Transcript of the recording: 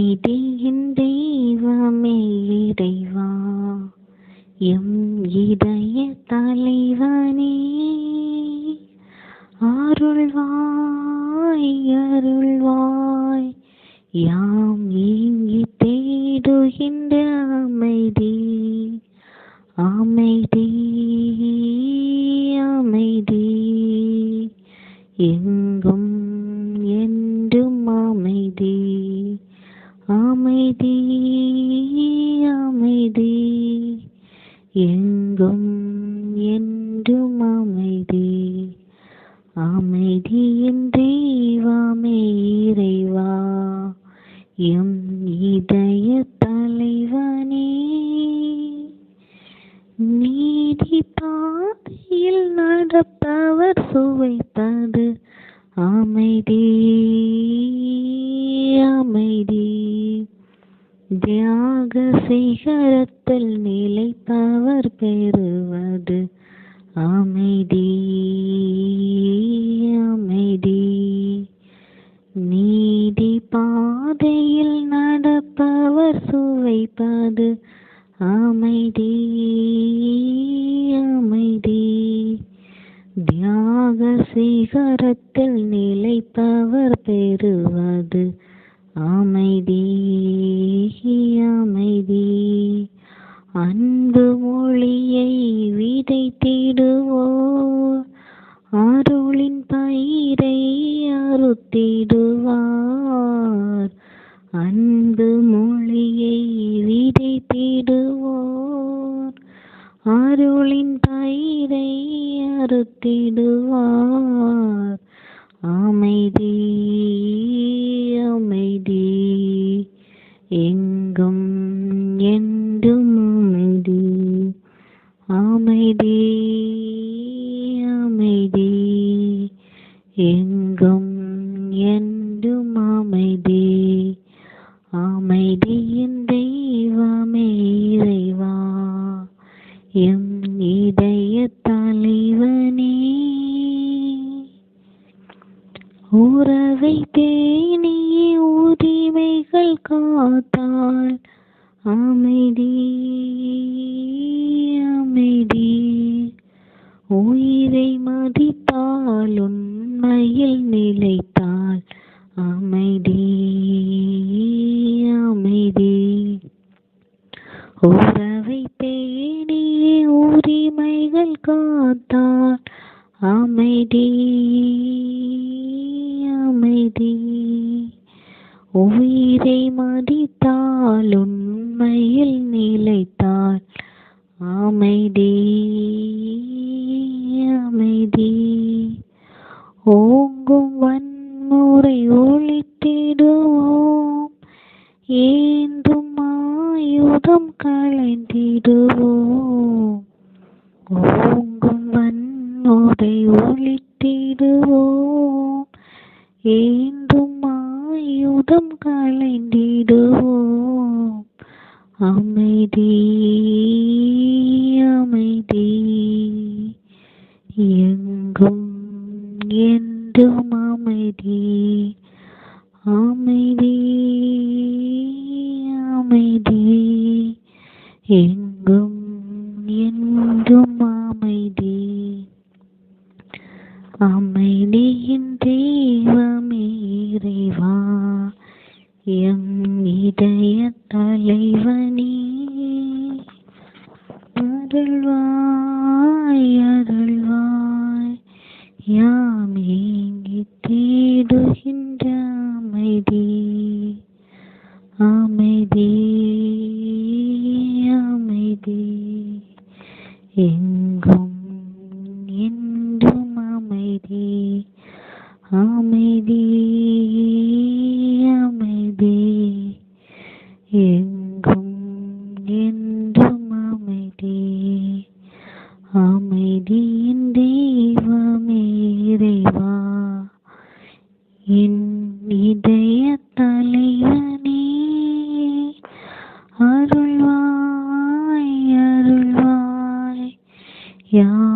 அமைதியின் தெய்வமே இறைவா. எம் இதய தலைவனே அருள்வாய் அருள்வாய். யாம் இங்கி தேடுகின்ற அமைதி அமைதி அமைதி. எங்கும் அமைதி அமைதி. தியாக சிகரத்தில் நிலைப்பவர் பெறுவது அமைதி அமைதி. நீதி பாதையில் நடப்பவர் சுவைப்பது அமைதி. தியாக சிகரத்தில் நிலைப்பவர் பெறுவது. அமைதி அமைதி. அன்பு மொழியை விதைத்திடுவோர் அருளின் பயிரை அறுத்திடுவார். அன்பு அமைதி அமைதி எங்கும் என்றும் அமைதி. அமைதி அமைதி எங்கும் என்றும் அமைதி. உறவை பேணி உரிமைகள் காத்தாள் அமைதி அமைதி. உயிரை மதித்தால் உண்மையில் நிலைத்தால் அமைதி அமைதி. உறவை பேணி உரிமைகள் காத்தாள் அமைதி. அமைதி உயிரை மதித்தால் உண்மையில் நிலைத்தால் அமைதி அமைதி. ஓங்கும் வன்முறை ஒழித்திடுவோம். ஏந்தும் ஆயுதம் களைந்திடுவோம். ஓங்கும் வன்முறை ஒழித்திடுவோம். ஏந்தும் ஆயுதம் களைந்திடுவோம் அமைதி அமைதி. எங்கும் என்றும் அமைதி. அமைதி அமைதி. எங்கும் என் இதய தலைவனே அருள்வாய் அருள்வாய் யாம் ஏங்கி தேடுகின்ற அமைதி அமைதி அமைதி. எங்கும் என்றும் அமைதி. யாம்